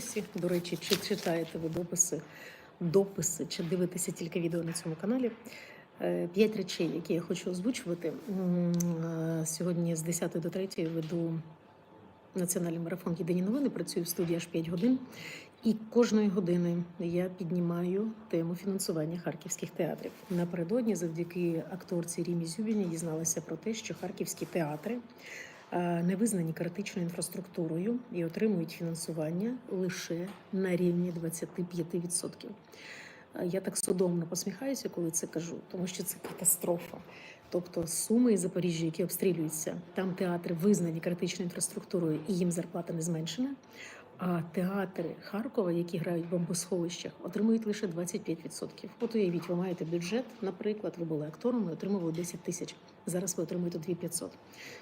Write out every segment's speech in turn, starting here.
дописі. До речі, чи читаєте ви дописи, дописи, чи дивитеся тільки відео на цьому каналі? Е, П'ять речей, які я хочу озвучувати. Е, Сьогодні з 10 до 3 веду національний марафон Єдині новини. Працюю в студії аж 5 годин. І кожної години я піднімаю тему фінансування харківських театрів. Напередодні, завдяки акторці Рімі Зюбіні, дізналася про те, що харківські театри не визнані критичною інфраструктурою і отримують фінансування лише на рівні 25%. Е, Я так судомно посміхаюся, коли це кажу, тому що це катастрофа. Тобто Суми і Запоріжжя, які обстрілюються, там театри визнані критичною інфраструктурою, і їм зарплата не зменшена. А театри Харкова, які грають в бомбосховищах, отримують лише 25%. От уявіть, ви маєте бюджет, наприклад, ви були актором і отримували 10 тисяч. Зараз ви отримуєте 2500.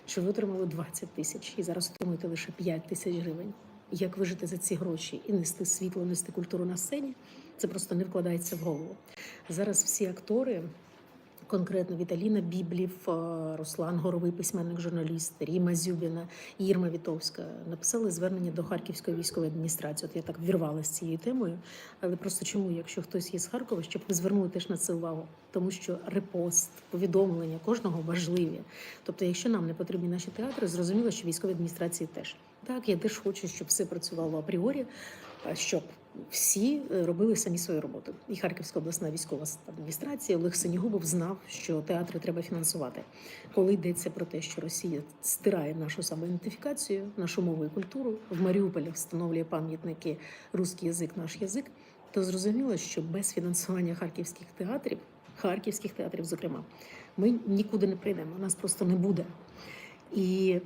Чи ви отримали 20 тисяч і зараз отримуєте лише 5 тисяч гривень? Як вижити за ці гроші і нести світло, нести культуру на сцені? Це просто не вкладається в голову. Зараз всі актори. Конкретно Віталіна Біблів, е, Руслан Горовий, письменник, журналіст, Ріма Зюбіна, Ірма Вітовська написали звернення до Харківської військової адміністрації. От я так вірвалася цією темою. Але просто чому, якщо хтось є з Харкова, щоб ви звернули теж на це увагу, тому що репост, повідомлення кожного важливі. Тобто, якщо нам не потрібні наші театри, зрозуміло, що військові адміністрації теж так. Я теж хочу, щоб все працювало апріорі, щоб всі е, робили самі свою роботу. І Харківська обласна військова адміністрація Олег Синігубов знав, що театри треба фінансувати. Коли йдеться про те, що Росія стирає нашу самоідентифікацію, нашу мову і культуру в Маріуполі встановлює пам'ятники русський язик, наш язик, то зрозуміло, що без фінансування харківських театрів, харківських театрів, зокрема, ми нікуди не прийдемо. Нас просто не буде. І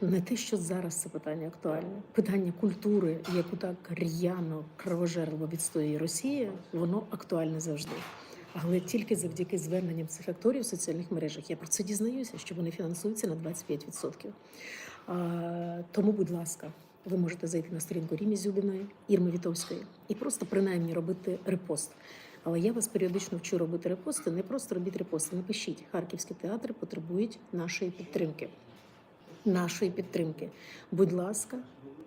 не те, що зараз це питання актуальне. Питання культури, яку так р'яно кровожерливо відстоює Росія, воно актуальне завжди. Але тільки завдяки зверненням цих акторів в соціальних мережах я про це дізнаюся, що вони фінансуються на 25%. А, тому, будь ласка, ви можете зайти на сторінку Рімі Зюбіної, Ірми Вітовської і просто принаймні робити репост. Але я вас періодично вчу робити репости. Не просто робіть репости. Напишіть, харківські театри потребують нашої підтримки нашої підтримки. Будь ласка,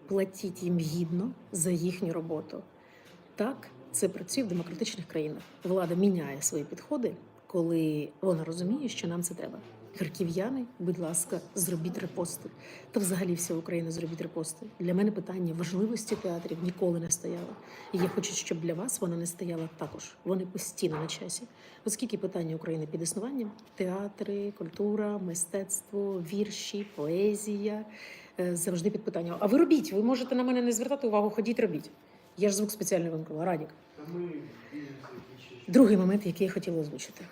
платіть їм гідно за їхню роботу. Так, це працює в демократичних країнах. Влада міняє свої підходи, коли вона розуміє, що нам це треба. Харків'яни, будь ласка, зробіть репости. Та взагалі вся Україна зробіть репости. Для мене питання важливості театрів ніколи не стояло. І я хочу, щоб для вас вона не стояла також. Вони постійно на часі. Оскільки питання України під існуванням: театри, культура, мистецтво, вірші, поезія е, завжди під питанням. А ви робіть, ви можете на мене не звертати увагу, ходіть, робіть. Я ж звук спеціально вимкнула. Радік. Другий момент, який я хотіла озвучити.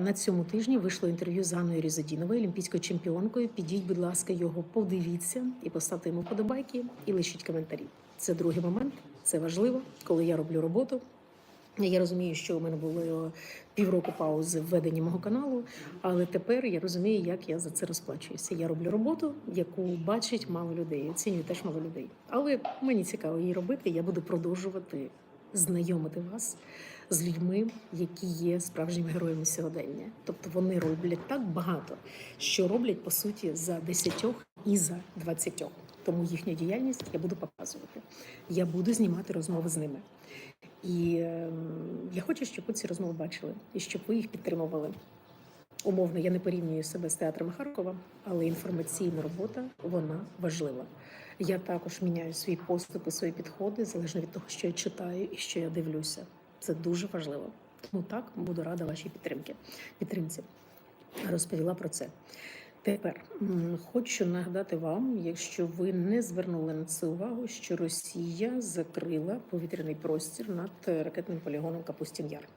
На цьому тижні вийшло інтерв'ю з Анною Різодіновою, олімпійською чемпіонкою. Підіть, будь ласка, його подивіться і поставте йому подобайки і лишіть коментарі. Це другий момент. Це важливо, коли я роблю роботу. Я розумію, що у мене було півроку паузи в веденні мого каналу, але тепер я розумію, як я за це розплачуюся. Я роблю роботу, яку бачить мало людей. Оцінює теж мало людей. Але мені цікаво її робити. Я буду продовжувати знайомити вас з людьми, які є справжніми героями сьогодення. Тобто вони роблять так багато, що роблять по суті за десятьох і за двадцятьох. Тому їхню діяльність я буду показувати. Я буду знімати розмови з ними. І ем, я хочу, щоб ви ці розмови бачили і щоб ви їх підтримували. Умовно, я не порівнюю себе з театром Харкова, але інформаційна робота вона важлива. Я також міняю свої поступи, свої підходи залежно від того, що я читаю і що я дивлюся. Це дуже важливо. Тому так буду рада вашій підтримки. Підтримці розповіла про це. Тепер хочу нагадати вам, якщо ви не звернули на це увагу, що Росія закрила повітряний простір над е, ракетним полігоном Капустін Яр.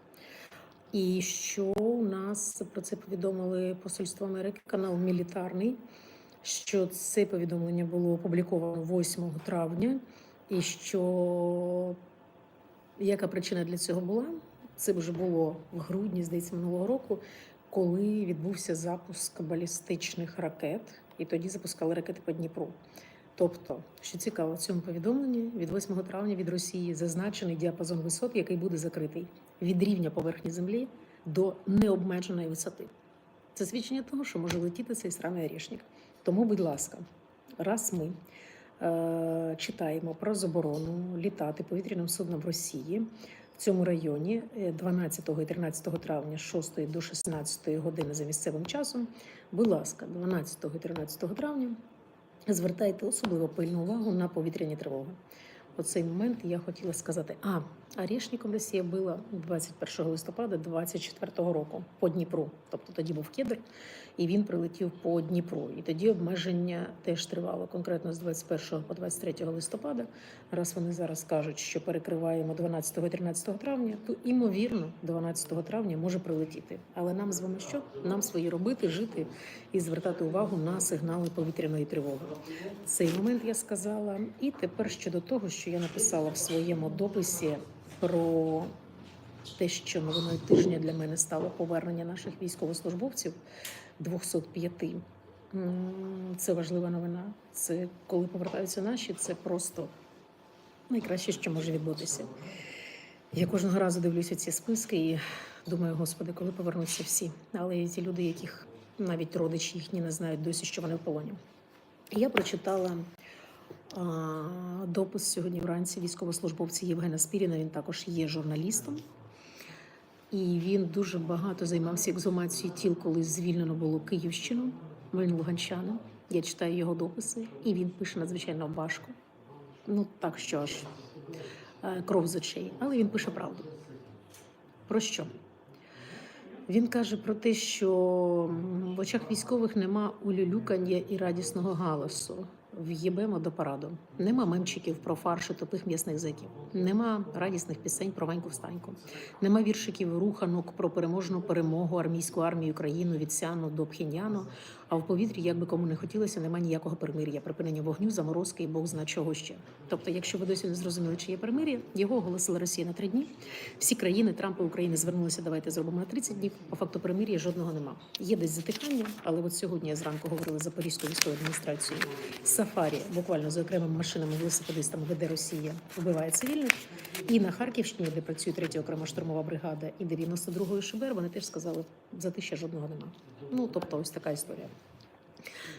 І що у нас про це повідомили Посольство Америки, канал Мілітарний, що це повідомлення було опубліковано 8 травня, і що яка причина для цього була? Це вже було в грудні, здається, минулого року, коли відбувся запуск балістичних ракет, і тоді запускали ракети по Дніпру. Тобто, що цікаво, в цьому повідомленні від 8 травня від Росії зазначений діапазон висот, який буде закритий від рівня поверхні землі до необмеженої висоти. Це свідчення того, що може летіти цей сраний орішник. Тому, будь ласка, раз ми е, читаємо про заборону літати повітряним судном в Росії в цьому районі е, 12 і 13 травня з 6 до 16 години за місцевим часом. Будь ласка, 12 і 13 травня звертайте особливо пильну увагу на повітряні тривоги. У цей момент я хотіла сказати: а Орешником Росія била 21 листопада 24 року по Дніпру. Тобто тоді був кедр, і він прилетів по Дніпру. І тоді обмеження теж тривало конкретно з 21 по 23 листопада. Раз вони зараз кажуть, що перекриваємо 12 і 13 травня, то імовірно 12 травня може прилетіти. Але нам з вами що? Нам свої робити, жити і звертати увагу на сигнали повітряної тривоги. Цей момент я сказала. І тепер щодо того, що я написала в своєму дописі про те, що новиною тижня для мене стало повернення наших військовослужбовців 205. Це важлива новина. Це коли повертаються наші, це просто найкраще, що може відбутися. Я кожного разу дивлюся ці списки і думаю, господи, коли повернуться всі. Але є ті люди, яких навіть родичі їхні не знають досі, що вони в полоні. Я прочитала допис сьогодні вранці військовослужбовця Євгена Спіріна. Він також є журналістом. І він дуже багато займався екзумацією тіл, коли звільнено було Київщину. Він луганчанин. Я читаю його дописи, і він пише надзвичайно важко. Ну так що аж е, кров з очей. Але він пише правду. Про що? Він каже про те, що в очах військових нема улюлюкання і радісного галасу. В'єбемо до параду. Нема мемчиків про фарші тупих м'ясних зеків. Нема радісних пісень про Ваньку встаньку. Нема віршиків руханок про переможну перемогу армійську армію країну від Сяну до Пхеньяну. А в повітрі, як би кому не хотілося, нема ніякого перемир'я, припинення вогню, заморозки і Бог зна чого ще. Тобто, якщо ви досі не зрозуміли, чи є перемир'я, його оголосила Росія на три дні. Всі країни Трампа України звернулися. Давайте зробимо на 30 днів. По факту перемир'я жодного нема. Є десь затихання, але от сьогодні я зранку говорила з Запорізькою військовою адміністрацією. Сафарі буквально за окремими машинами, велосипедистами веде Росія, вбиває цивільних. І на Харківщині, де працює 3 окрема штурмова бригада, і 92-ї ШБР, вони теж сказали, за те ще жодного нема. Ну тобто, ось така історія.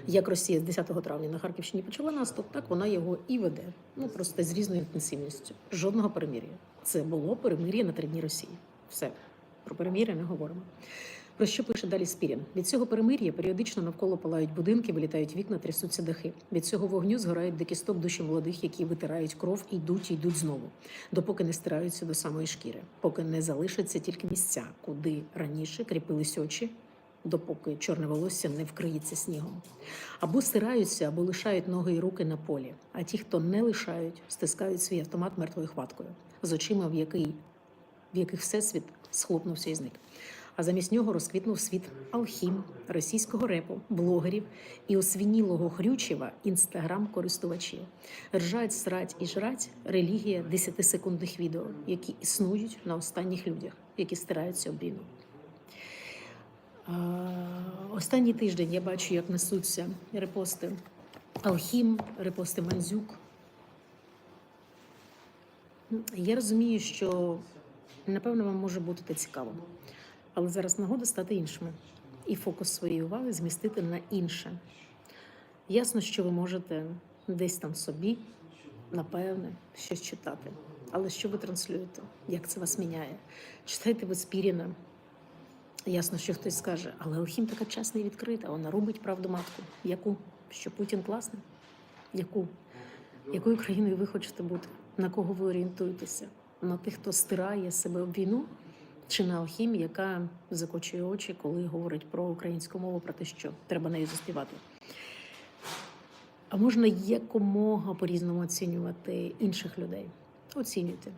Як Росія з 10 травня на Харківщині почала наступ, так вона його і веде. Ну просто з різною інтенсивністю. Жодного перемир'я. Це було перемир'я на три дні Росії. Все про перемир'я не говоримо. Про що пише далі Спірін? Від цього перемир'я періодично навколо палають будинки, вилітають вікна, трясуться дахи. Від цього вогню згорають до кісток душі молодих, які витирають кров йдуть, і йдуть знову, допоки не стираються до самої шкіри, поки не залишаться тільки місця, куди раніше кріпились очі, допоки чорне волосся не вкриється снігом. Або стираються, або лишають ноги і руки на полі. А ті, хто не лишають, стискають свій автомат мертвою хваткою, з очима, в який в яких всесвіт схлопнувся і зник. А замість нього розквітнув світ алхім, російського репу, блогерів і освінілого хрючева інстаграм-користувачів. Ржать, срать і жрать релігія 10-секундних відео, які існують на останніх людях, які стираються об війну. Останній тиждень я бачу, як несуться репости Алхім, репости Мандзюк. Я розумію, що напевно вам може бути це цікаво, але зараз нагода стати іншими і фокус своєї уваги змістити на інше. Ясно, що ви можете десь там собі, напевне, щось читати. Але що ви транслюєте? Як це вас міняє? Читайте ви Спіріна. Ясно, що хтось скаже, але Алхім така чесна і відкрита, вона робить правду матку. Яку? Що Путін класний? Яку? Якою країною ви хочете бути? На кого ви орієнтуєтеся? На тих, хто стирає себе об війну, чи на Алхім, яка закочує очі, коли говорить про українську мову, про те, що треба нею заспівати? А можна якомога по-різному оцінювати інших людей. Оцінюйте.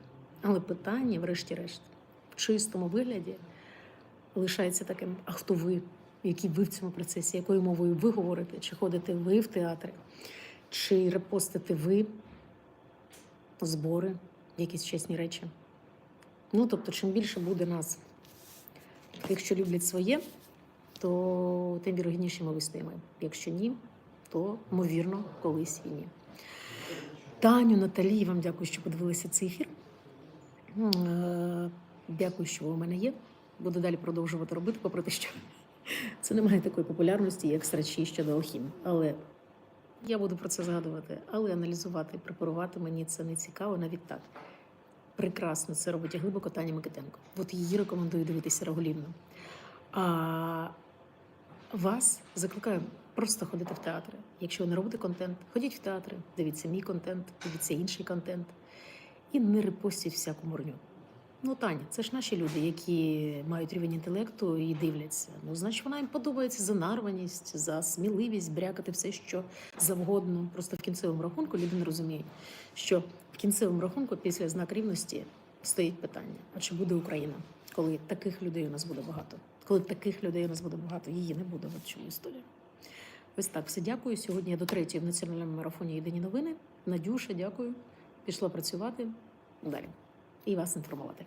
Але питання, врешті-решт, в чистому вигляді лишається таким: а хто ви? Які ви в цьому процесі, якою мовою ви говорите? Чи ходите ви в театри, чи репостите ви збори, якісь чесні речі? Ну, тобто, чим більше буде нас, тих, що люблять своє, то тим вірогідніше ми вистоїмо. Якщо ні, то ймовірно колись і ні. Таню, Наталі, вам дякую, що подивилися цей ефір. Е, Дякую, що ви у мене є. Буду далі продовжувати робити, попри те, що це не має такої популярності, як срачі щодо алхім. Але Я буду про це згадувати, але аналізувати, препарувати мені це не цікаво навіть так. Прекрасно це робить глибоко Таня Микитенко. От її рекомендую дивитися регулярно. А вас закликаю просто ходити в театри. Якщо ви не робите контент, ходіть в театри, дивіться мій контент, дивіться інший контент і не репостіть всяку мурню. Ну, Таня, це ж наші люди, які мають рівень інтелекту і дивляться. Ну, значить, вона їм подобається за нарваність, за сміливість брякати все, що завгодно. Просто в кінцевому рахунку люди не розуміють, що в кінцевому рахунку після знак рівності стоїть питання: а чи буде Україна, коли таких людей у нас буде багато? Коли таких людей у нас буде багато, її не буде. В чому історія. Ось так, все дякую. Сьогодні я до третьої в національному марафоні Єдині новини. Надюша, дякую. Пішла працювати далі і вас інформувати.